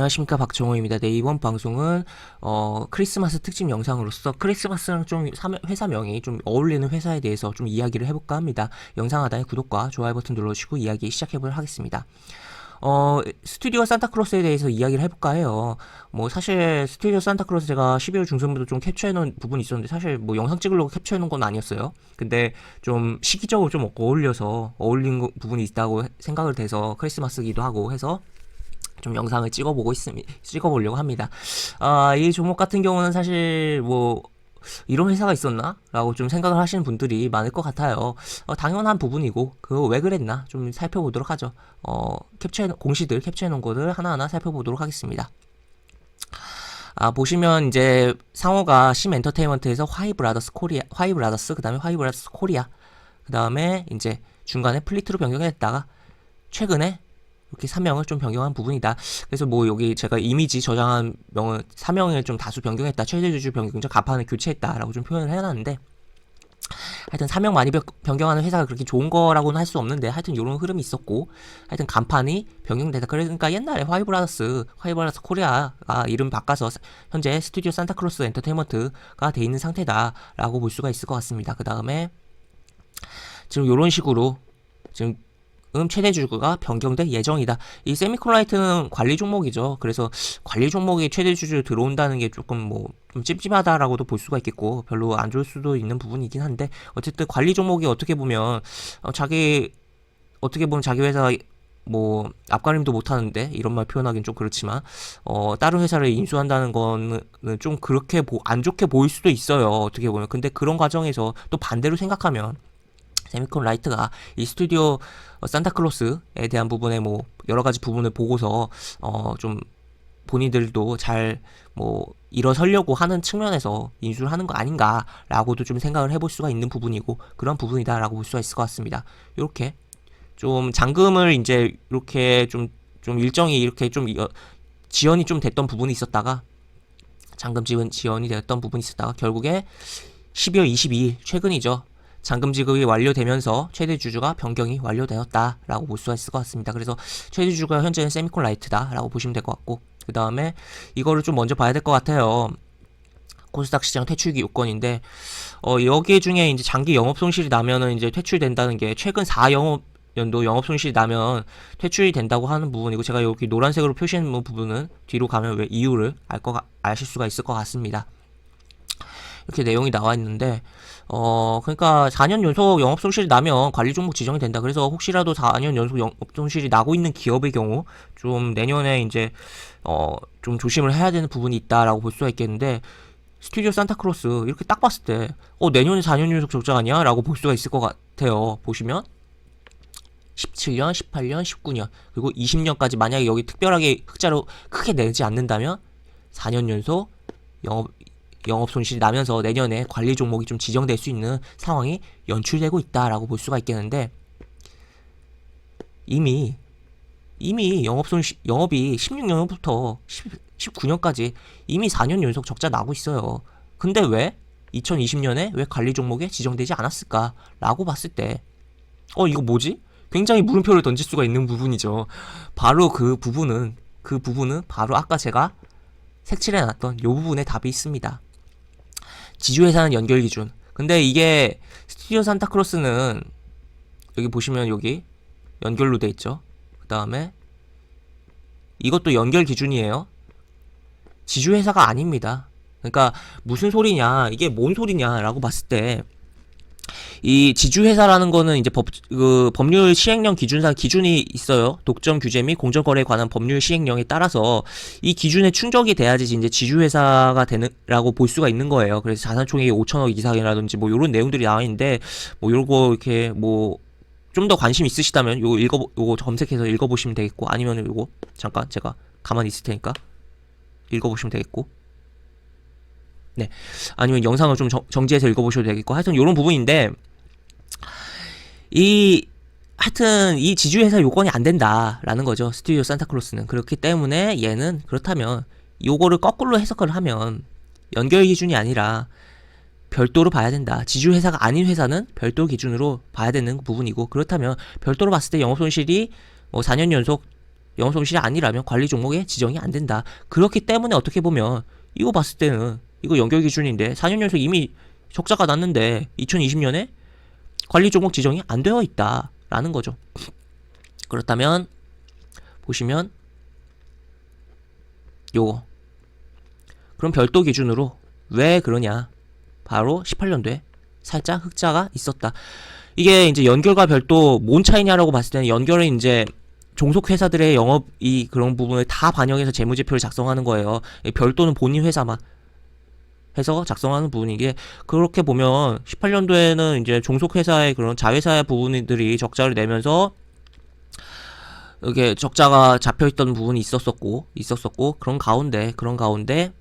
안녕하십니까 박정호입니다. 네 이번 방송은 어 크리스마스 특집 영상으로서 크리스마스랑 좀 사명- 회사명이 좀 어울리는 회사에 대해서 좀 이야기를 해볼까 합니다. 영상 하단에 구독과 좋아요 버튼 눌러주시고 이야기 시작해보도록 하겠습니다. 어 스튜디오 산타크로스에 대해서 이야기를 해볼까 해요. 뭐 사실 스튜디오 산타크로스 제가 12월 중순부터 좀 캡처해놓은 부분이 있었는데 사실 뭐 영상 찍으려고 캡처해놓은 건 아니었어요. 근데 좀 시기적으로 좀 어울려서 어울린 거- 부분이 있다고 생각을 돼서 크리스마스기도 하고 해서 좀 영상을 찍어보고 있습니다. 찍어보려고 합니다. 아, 이 종목 같은 경우는 사실 뭐 이런 회사가 있었나? 라고 좀 생각을 하시는 분들이 많을 것 같아요. 어, 당연한 부분이고 그거 왜 그랬나? 좀 살펴보도록 하죠. 어, 캡처해 공시들 캡처해 놓은 것들 하나하나 살펴보도록 하겠습니다. 아, 보시면 이제 상호가 심 엔터테인먼트에서 화이 브라더스 코리아, 화이 브라더스, 그 다음에 화이 브라더스 코리아, 그 다음에 이제 중간에 플리트로 변경했다가 최근에 이렇게 사명을 좀 변경한 부분이다. 그래서 뭐 여기 제가 이미지 저장한 명은 사명을 좀 다수 변경했다. 최대 주주 변경, 간판을 교체했다라고 좀 표현을 해놨는데 하여튼 사명 많이 변- 변경하는 회사가 그렇게 좋은 거라고는 할 수 없는데 하여튼 이런 흐름이 있었고 하여튼 간판이 변경되다. 그러니까 옛날에 화이브라더스, 화이브라더스 코리아가 이름 바꿔서 현재 스튜디오 산타크로스 엔터테인먼트가 돼 있는 상태다라고 볼 수가 있을 것 같습니다. 그 다음에 지금 이런 식으로 지금 음 최대 주주가 변경될 예정이다. 이 세미콜라이트는 관리 종목이죠. 그래서 관리 종목이 최대 주주 들어온다는 게 조금 뭐 좀 찝찝하다라고도 볼 수가 있겠고 별로 안 좋을 수도 있는 부분이긴 한데 어쨌든 관리 종목이 어떻게 보면 어, 자기 어떻게 보면 자기 회사 뭐 앞가림도 못 하는데 이런 말 표현하기는 좀 그렇지만 어 다른 회사를 인수한다는 거는 좀 그렇게 보, 안 좋게 보일 수도 있어요. 어떻게 보면 근데 그런 과정에서 또 반대로 생각하면 세미콘 라이트가 이 스튜디오 어, 산타클로스에 대한 부분에 뭐 여러 가지 부분을 보고서 어 좀 본인들도 잘 뭐 일어서려고 하는 측면에서 인수를 하는 거 아닌가라고도 좀 생각을 해볼 수가 있는 부분이고 그런 부분이다라고 볼 수가 있을 것 같습니다. 이렇게 좀 잔금을 이제 이렇게 좀좀 일정이 이렇게 좀 지연이 좀 됐던 부분이 있었다가 잔금 지원 지연이 됐던 부분이 있었다가 결국에 12월 22일 최근이죠. 잔금 지급이 완료되면서 최대 주주가 변경이 완료되었다라고 볼 수가 있을 것 같습니다. 그래서 최대 주주가 현재는 세미콘 라이트다라고 보시면 될 것 같고 그 다음에 이거를 좀 먼저 봐야 될 것 같아요. 코스닥 시장 퇴출기 요건인데 어 여기 중에 이제 장기 영업 손실이 나면은 이제 퇴출된다는 게 최근 4 영업 연도 영업 손실이 나면 퇴출이 된다고 하는 부분이고 제가 여기 노란색으로 표시한 부분은 뒤로 가면 왜 이유를 알 거 아실 수가 있을 것 같습니다. 이렇게 내용이 나와 있는데 어 그러니까 4년 연속 영업 손실이 나면 관리 종목 지정이 된다. 그래서 혹시라도 4년 연속 영업 손실이 나고 있는 기업의 경우 좀 내년에 이제 어 좀 조심을 해야 되는 부분이 있다라고 볼 수가 있겠는데 스튜디오 산타크로스 이렇게 딱 봤을 때 어 내년에 4년 연속 적자 아니야 라고 볼 수가 있을 것 같아요. 보시면 17년, 18년, 19년 그리고 20년까지 만약에 여기 특별하게 흑자로 크게 내지 않는다면 4년 연속 영업 영업 손실이 나면서 내년에 관리 종목이 좀 지정될 수 있는 상황이 연출되고 있다라고 볼 수가 있겠는데 이미 이미 영업 손실 영업이 16년부터 19년까지 이미 4년 연속 적자 나고 있어요. 근데 왜 2020년에 왜 관리 종목에 지정되지 않았을까라고 봤을 때 어 이거 뭐지? 굉장히 물음표를 던질 수가 있는 부분이죠. 바로 그 부분은 그 부분은 바로 아까 제가 색칠해 놨던 요 부분에 답이 있습니다. 지주회사는 연결 기준. 근데 이게 스튜디오 산타크로스는 여기 보시면 여기 연결로 돼 있죠. 그 다음에 이것도 연결 기준이에요. 지주회사가 아닙니다. 그러니까 무슨 소리냐, 이게 뭔 소리냐라고 봤을 때 이 지주회사라는 거는 이제 법, 그 법률 시행령 기준상 기준이 있어요. 독점 규제 및 공정거래에 관한 법률 시행령에 따라서 이 기준에 충족이 돼야지 이제 지주회사가 되는라고 볼 수가 있는 거예요. 그래서 자산총액이 5천억 이상이라든지 뭐 이런 내용들이 나와 있는데 뭐 요거 이렇게 뭐 좀 더 관심 있으시다면 요거 읽어 요거 검색해서 읽어보시면 되겠고 아니면 요거 잠깐 제가 가만히 있을 테니까 읽어보시면 되겠고 네 아니면 영상을 좀 정, 정지해서 읽어보셔도 되겠고 하여튼 요런 부분인데 이 하여튼 이 지주회사 요건이 안 된다라는 거죠 스튜디오 산타크로스는 그렇기 때문에 얘는 그렇다면 요거를 거꾸로 해석을 하면 연결 기준이 아니라 별도로 봐야 된다. 지주회사가 아닌 회사는 별도 기준으로 봐야 되는 부분이고 그렇다면 별도로 봤을 때 영업손실이 뭐 4년 연속 영업 손실이 아니라면 관리 종목에 지정이 안 된다. 그렇기 때문에 어떻게 보면 이거 봤을 때는 이거 연결 기준인데 4년 연속 이미 적자가 났는데 2020년에 관리 종목 지정이 안 되어 있다라는 거죠. 그렇다면 보시면 요거. 그럼 별도 기준으로 왜 그러냐? 바로 18년도에 살짝 흑자가 있었다. 이게 이제 연결과 별도 뭔 차이냐라고 봤을 때는 연결은 이제 종속 회사들의 영업 이 그런 부분을 다 반영해서 재무제표를 작성하는 거예요. 이 별도는 본인 회사만 해서 작성하는 부분이게 그렇게 보면 18년도에는 이제 종속 회사의 그런 자회사의 부분들이 적자를 내면서 이게 적자가 잡혀 있던 부분이 있었었고 있었었고 그런 가운데 그런 가운데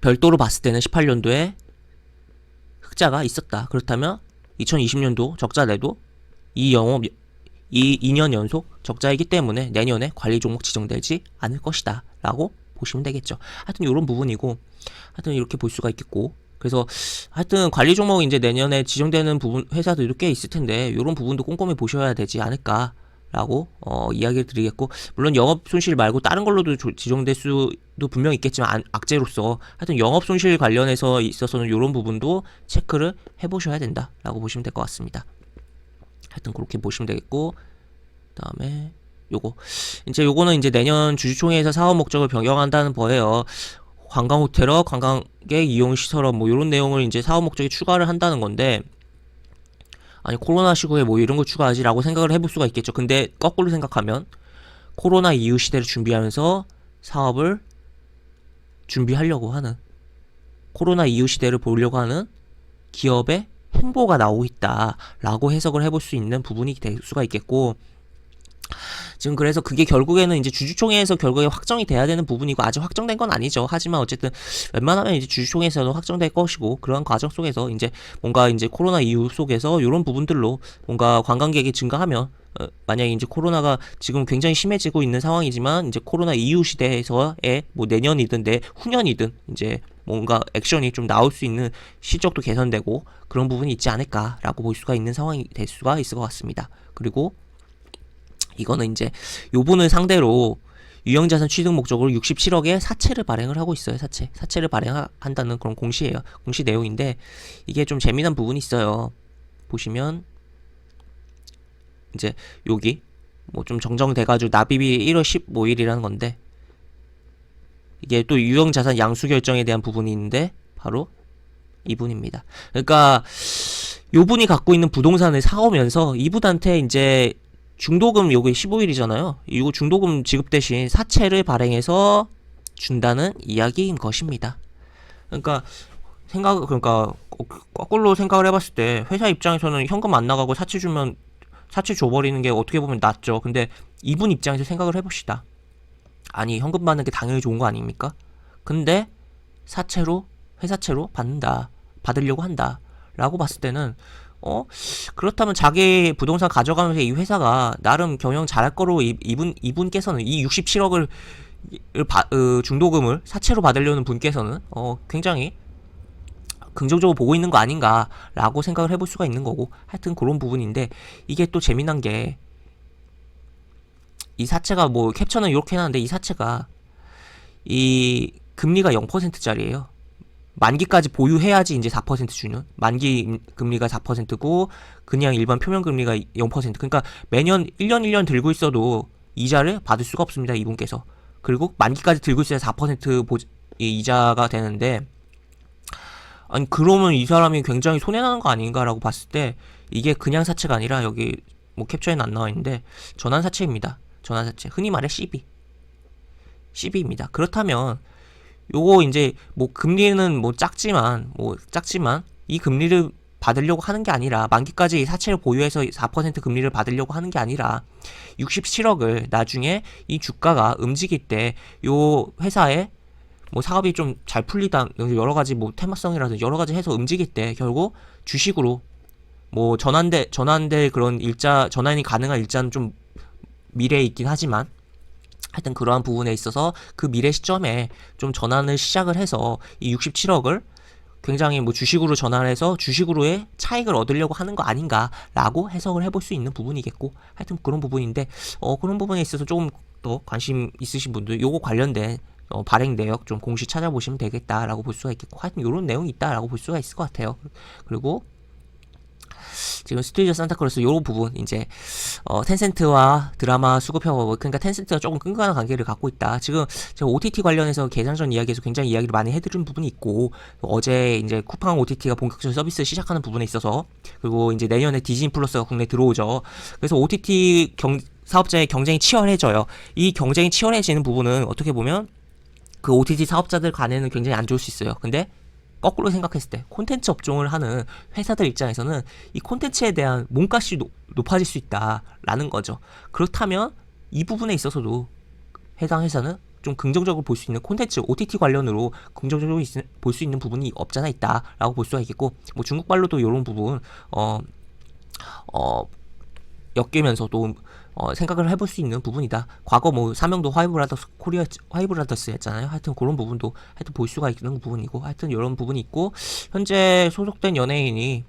별도로 봤을 때는 18년도에 흑자가 있었다. 그렇다면 2020년도 적자 내도 이 영업 이 2년 연속 적자이기 때문에 내년에 관리 종목 지정되지 않을 것이다. 라고 보시면 되겠죠. 하여튼 이런 부분이고 하여튼 이렇게 볼 수가 있겠고 그래서 하여튼 관리 종목 이제 내년에 지정되는 부분 회사들도 꽤 있을 텐데 이런 부분도 꼼꼼히 보셔야 되지 않을까 라고 어, 이야기를 드리겠고 물론 영업 손실 말고 다른 걸로도 조- 지정될 수도 분명 있겠지만 안- 악재로서 하여튼 영업 손실 관련해서 있어서는 이런 부분도 체크를 해보셔야 된다라고 보시면 될 것 같습니다. 하여튼 그렇게 보시면 되겠고 그다음에 요거 이제 요거는 이제 내년 주주총회에서 사업 목적을 변경한다는 거예요. 관광 호텔업, 관광객 이용 시설업 뭐 이런 내용을 이제 사업 목적에 추가를 한다는 건데 아니 코로나 시국에 뭐 이런 거 추가하지라고 생각을 해볼 수가 있겠죠. 근데 거꾸로 생각하면 코로나 이후 시대를 준비하면서 사업을 준비하려고 하는 코로나 이후 시대를 보려고 하는 기업의 행보가 나오고 있다라고 해석을 해볼 수 있는 부분이 될 수가 있겠고 지금 그래서 그게 결국에는 이제 주주총회에서 결국에 확정이 돼야 되는 부분이고 아직 확정된 건 아니죠. 하지만 어쨌든 웬만하면 이제 주주총회에서도 확정될 것이고 그런 과정 속에서 이제 뭔가 이제 코로나 이후 속에서 이런 부분들로 뭔가 관광객이 증가하면 어, 만약에 이제 코로나가 지금 굉장히 심해지고 있는 상황이지만 이제 코로나 이후 시대에서의 뭐 내년이든 내 후년이든 이제 뭔가 액션이 좀 나올 수 있는 실적도 개선되고 그런 부분이 있지 않을까라고 볼 수가 있는 상황이 될 수가 있을 것 같습니다. 그리고 이거는 이제 요분을 상대로 유형자산 취득 목적으로 67억의 사채를 발행을 하고 있어요. 사채. 사채를 발행한다는 그런 공시예요. 공시 내용인데 이게 좀 재미난 부분이 있어요. 보시면 이제 여기 뭐 좀 정정돼 가지고 납입이 1월 15일이라는 건데 이게 또 유형자산 양수 결정에 대한 부분이 있는데 바로 이분입니다. 그러니까 요분이 갖고 있는 부동산을 사오면서 이분한테 이제 중도금 요게 15일이잖아요. 이거 중도금 지급 대신 사채를 발행해서 준다는 이야기인 것입니다. 그러니까 생각 그러니까 거꾸로 생각을 해봤을 때 회사 입장에서는 현금 안 나가고 사채 주면 사채 줘버리는 게 어떻게 보면 낫죠. 근데 이분 입장에서 생각을 해봅시다. 아니 현금 받는 게 당연히 좋은 거 아닙니까? 근데 사채로 회사채로 받는다 받으려고 한다 라고 봤을 때는 어 그렇다면 자기 부동산 가져가면서 이 회사가 나름 경영 잘할 거로 이, 이분 이분께서는 이 67억을 어, 중도금을 사채로 받으려는 분께서는 어 굉장히 긍정적으로 보고 있는 거 아닌가라고 생각을 해볼 수가 있는 거고 하여튼 그런 부분인데 이게 또 재미난 게 이 사채가 뭐 캡처는 이렇게 해놨는데 이 사채가 이 금리가 0%짜리예요. 만기까지 보유해야지 이제 4% 주는 만기 금리가 4%고 그냥 일반 표면 금리가 0% 그러니까 매년 1년 1년 들고 있어도 이자를 받을 수가 없습니다 이분께서. 그리고 만기까지 들고 있어야 4% 보, 이 이자가 되는데 아니 그러면 이 사람이 굉장히 손해 나는 거 아닌가라고 봤을 때 이게 그냥 사채가 아니라 여기 뭐 캡처에는 안 나와 있는데 전환 사채입니다. 전환 사채. 흔히 말해 CB CB입니다. 그렇다면 요거 이제 뭐 금리는 뭐 작지만 뭐 작지만 이 금리를 받으려고 하는 게 아니라 만기까지 사채를 보유해서 4% 금리를 받으려고 하는 게 아니라 67억을 나중에 이 주가가 움직일 때 요 회사에 뭐 사업이 좀 잘 풀리다 여러 가지 뭐 테마성이라든지 여러 가지 해서 움직일 때 결국 주식으로 뭐 전환돼 전환될 그런 일자 전환이 가능한 일자는 좀 미래에 있긴 하지만 하여튼 그러한 부분에 있어서 그 미래 시점에 좀 전환을 시작을 해서 이 67억을 굉장히 뭐 주식으로 전환해서 주식으로의 차익을 얻으려고 하는 거 아닌가라고 해석을 해볼 수 있는 부분이겠고 하여튼 그런 부분인데 어 그런 부분에 있어서 조금 더 관심 있으신 분들 요거 관련된 어, 발행 내역 좀 공시 찾아보시면 되겠다라고 볼 수가 있겠고 하여튼 이런 내용이 있다라고 볼 수가 있을 것 같아요. 그리고 지금 스튜디오 산타크로스 요 부분 이제 어 텐센트와 드라마 수급 협업 그러니까 텐센트가 조금 끈끈한 관계를 갖고 있다. 지금 제가 OTT 관련해서 개장전 이야기에서 굉장히 이야기를 많이 해드린 부분이 있고 어제 이제 쿠팡 OTT가 본격적으로 서비스 시작하는 부분에 있어서 그리고 이제 내년에 디즈니 플러스가 국내 에 들어오죠. 그래서 OTT 경 사업자의 경쟁이 치열해져요. 이 경쟁이 치열해지는 부분은 어떻게 보면 그 OTT 사업자들 간에는 굉장히 안 좋을 수 있어요. 근데 거꾸로 생각했을 때 콘텐츠 업종을 하는 회사들 입장에서는 이 콘텐츠에 대한 몸값이 높, 높아질 수 있다라는 거죠. 그렇다면 이 부분에 있어서도 해당 회사는 좀 긍정적으로 볼 수 있는 콘텐츠 OTT 관련으로 긍정적으로 볼 수 있는 부분이 없잖아 있다라고 볼 수가 있겠고 뭐 중국발로도 이런 부분 어 어, 엮이면서도 어, 생각을 해볼 수 있는 부분이다. 과거 뭐 사명도 화이브라더스 코리아 화이브라더스였잖아요. 하여튼 그런 부분도 하여튼 볼 수가 있는 부분이고 하여튼 이런 부분이 있고 현재 소속된 연예인이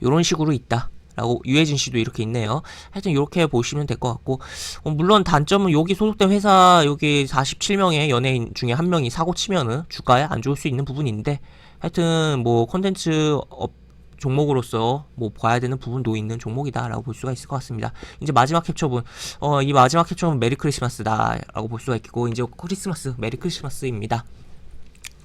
이런 식으로 있다. 라고 유해진 씨도 이렇게 있네요. 하여튼 이렇게 보시면 될 것 같고 어, 물론 단점은 여기 소속된 회사 여기 47명의 연예인 중에 한 명이 사고 치면은 주가에 안 좋을 수 있는 부분인데 하여튼 뭐 콘텐츠 업 종목으로서 뭐 봐야 되는 부분도 있는 종목이다라고 볼 수가 있을 것 같습니다. 이제 마지막 캡처분, 어, 이 마지막 캡처분 메리 크리스마스다라고 볼 수가 있고 이제 크리스마스 메리 크리스마스입니다.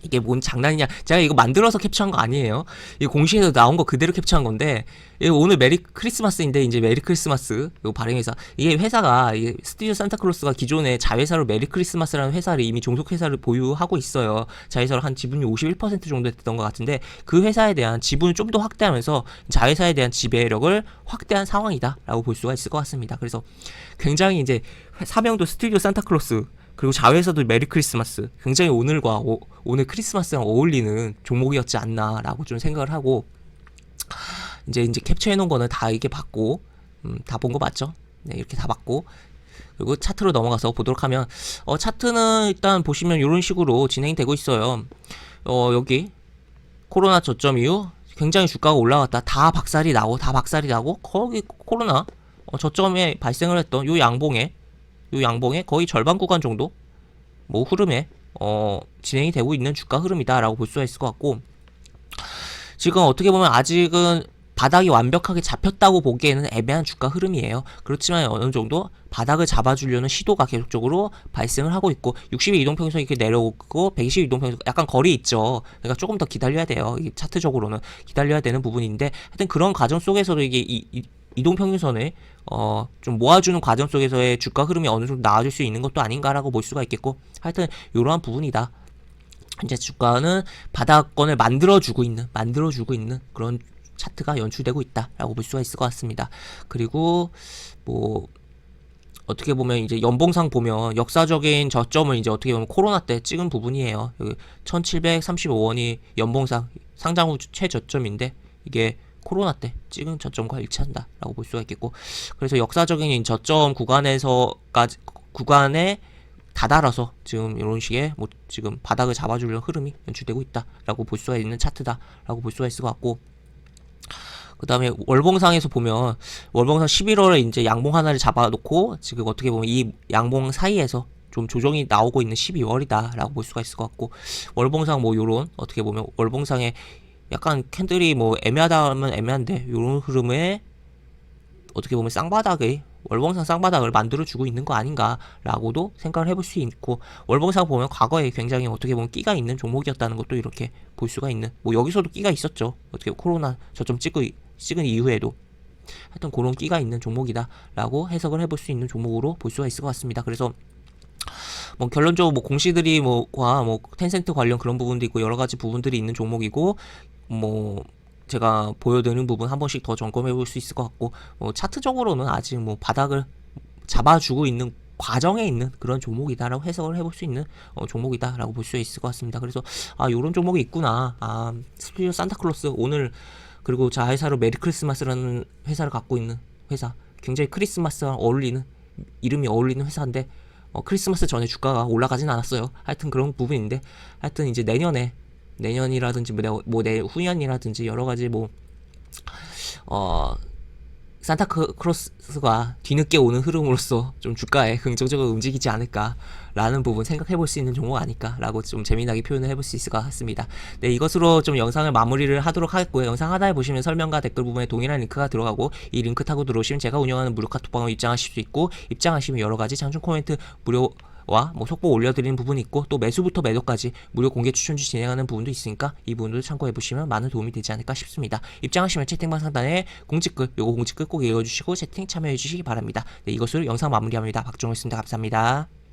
이게 뭔 장난이냐? 제가 이거 만들어서 캡처한 거 아니에요. 이 공시에서 나온 거 그대로 캡처한 건데 오늘 메리 크리스마스인데 이제 메리 크리스마스 요 발행회사 이게 회사가 이게 스튜디오 산타클로스가 기존에 자회사로 메리 크리스마스라는 회사를 이미 종속 회사를 보유하고 있어요. 자회사로 한 지분이 51% 정도 됐던 것 같은데 그 회사에 대한 지분을 좀 더 확대하면서 자회사에 대한 지배력을 확대한 상황이다라고 볼 수가 있을 것 같습니다. 그래서 굉장히 이제 사명도 스튜디오 산타클로스 그리고 자회사도 메리 크리스마스 굉장히 오늘과 오, 오늘 크리스마스랑 어울리는 종목이었지 않나라고 좀 생각을 하고 이제 이제 캡처해 놓은 거는 다 이게 봤고 음, 다 본 거 맞죠? 네 이렇게 다 봤고 그리고 차트로 넘어가서 보도록 하면 어 차트는 일단 보시면 이런 식으로 진행이 되고 있어요. 어 여기 코로나 저점 이후 굉장히 주가가 올라갔다. 다 박살이 나고 다 박살이 나고 거기 코로나 어, 저점에 발생을 했던 요 양봉에 요 양봉의 거의 절반 구간 정도 뭐 흐름에 어, 진행이 되고 있는 주가 흐름이다라고 볼 수가 있을 것 같고 지금 어떻게 보면 아직은 바닥이 완벽하게 잡혔다고 보기에는 애매한 주가 흐름이에요. 그렇지만 어느 정도 바닥을 잡아주려는 시도가 계속적으로 발생을 하고 있고 60의 이동평균선이 이렇게 내려오고 120의 이동평균선 약간 거리 있죠. 그러니까 조금 더 기다려야 돼요. 이 차트적으로는 기다려야 되는 부분인데 하여튼 그런 과정 속에서도 이게 이, 이 이동평균선을 어, 좀 모아주는 과정 속에서의 주가 흐름이 어느 정도 나아질 수 있는 것도 아닌가라고 볼 수가 있겠고 하여튼 이러한 부분이다. 이제 주가는 바닥권을 만들어주고 있는, 만들어주고 있는 그런 차트가 연출되고 있다라고 볼 수가 있을 것 같습니다. 그리고 뭐 어떻게 보면 이제 연봉상 보면 역사적인 저점을 이제 어떻게 보면 코로나 때 찍은 부분이에요. 여기 1735원이 연봉상 상장 후 최저점인데 이게 코로나 때 찍은 저점과 일치한다 라고 볼 수가 있겠고 그래서 역사적인 저점 구간에서까지 구간에 다다라서 지금 이런 식의 뭐 지금 바닥을 잡아주려는 흐름이 연출되고 있다라고 볼 수가 있는 차트다라고 볼 수가 있을 것 같고 그 다음에 월봉상에서 보면 월봉상 11월에 이제 양봉 하나를 잡아놓고 지금 어떻게 보면 이 양봉 사이에서 좀 조정이 나오고 있는 12월이다라고 볼 수가 있을 것 같고 월봉상 뭐 요런 어떻게 보면 월봉상에 약간 캔들이 뭐 애매하다 하면 애매한데 요런 흐름에 어떻게 보면 쌍바닥의 월봉상 쌍바닥을 만들어주고 있는 거 아닌가라고도 생각을 해볼 수 있고 월봉상 보면 과거에 굉장히 어떻게 보면 끼가 있는 종목이었다는 것도 이렇게 볼 수가 있는 뭐 여기서도 끼가 있었죠. 어떻게 코로나 저점 찍고 찍은 이후에도. 하여튼 그런 끼가 있는 종목이다라고 해석을 해볼 수 있는 종목으로 볼 수가 있을 것 같습니다. 그래서 뭐 결론적으로 뭐 공시들이 뭐과 뭐 텐센트 관련 그런 부분도 있고 여러 가지 부분들이 있는 종목이고 뭐 제가 보여드리는 부분 한 번씩 더 점검해 볼 수 있을 것 같고 뭐 차트적으로는 아직 뭐 바닥을 잡아주고 있는 과정에 있는 그런 종목이다라고 해석을 해볼 수 있는 어, 종목이다라고 볼 수 있을 것 같습니다. 그래서 아 요런 종목이 있구나. 아 스튜디오 산타클로스 오늘 그리고 자회사로 메리 크리스마스라는 회사를 갖고 있는 회사 굉장히 크리스마스와 어울리는 이름이 어울리는 회사인데 어, 크리스마스 전에 주가가 올라가진 않았어요. 하여튼 그런 부분인데 하여튼 이제 내년에 내년이라든지 뭐, 내, 뭐 내후년이라든지 여러 가지 뭐 어, 산타크로스가 뒤늦게 오는 흐름으로써 좀 주가에 긍정적으로 움직이지 않을까라는 부분 생각해 볼 수 있는 종목 아닐까라고 좀 재미나게 표현을 해볼 수 있을 것 같습니다. 네, 이것으로 좀 영상을 마무리를 하도록 하겠고요. 영상 하단에 보시면 설명과 댓글 부분에 동일한 링크가 들어가고 이 링크 타고 들어오시면 제가 운영하는 무료 카톡방으로 입장하실 수 있고 입장하시면 여러 가지 장중 코멘트 무료 와, 뭐 속보 올려드리는 부분이 있고 또 매수부터 매도까지 무료 공개 추천주 진행하는 부분도 있으니까 이 부분도 참고해 보시면 많은 도움이 되지 않을까 싶습니다. 입장하시면 채팅방 상단에 공지글 요거 공지글 꼭 읽어주시고 채팅 참여해 주시기 바랍니다. 네, 이것으로 영상 마무리합니다. 박종호였습니다. 감사합니다.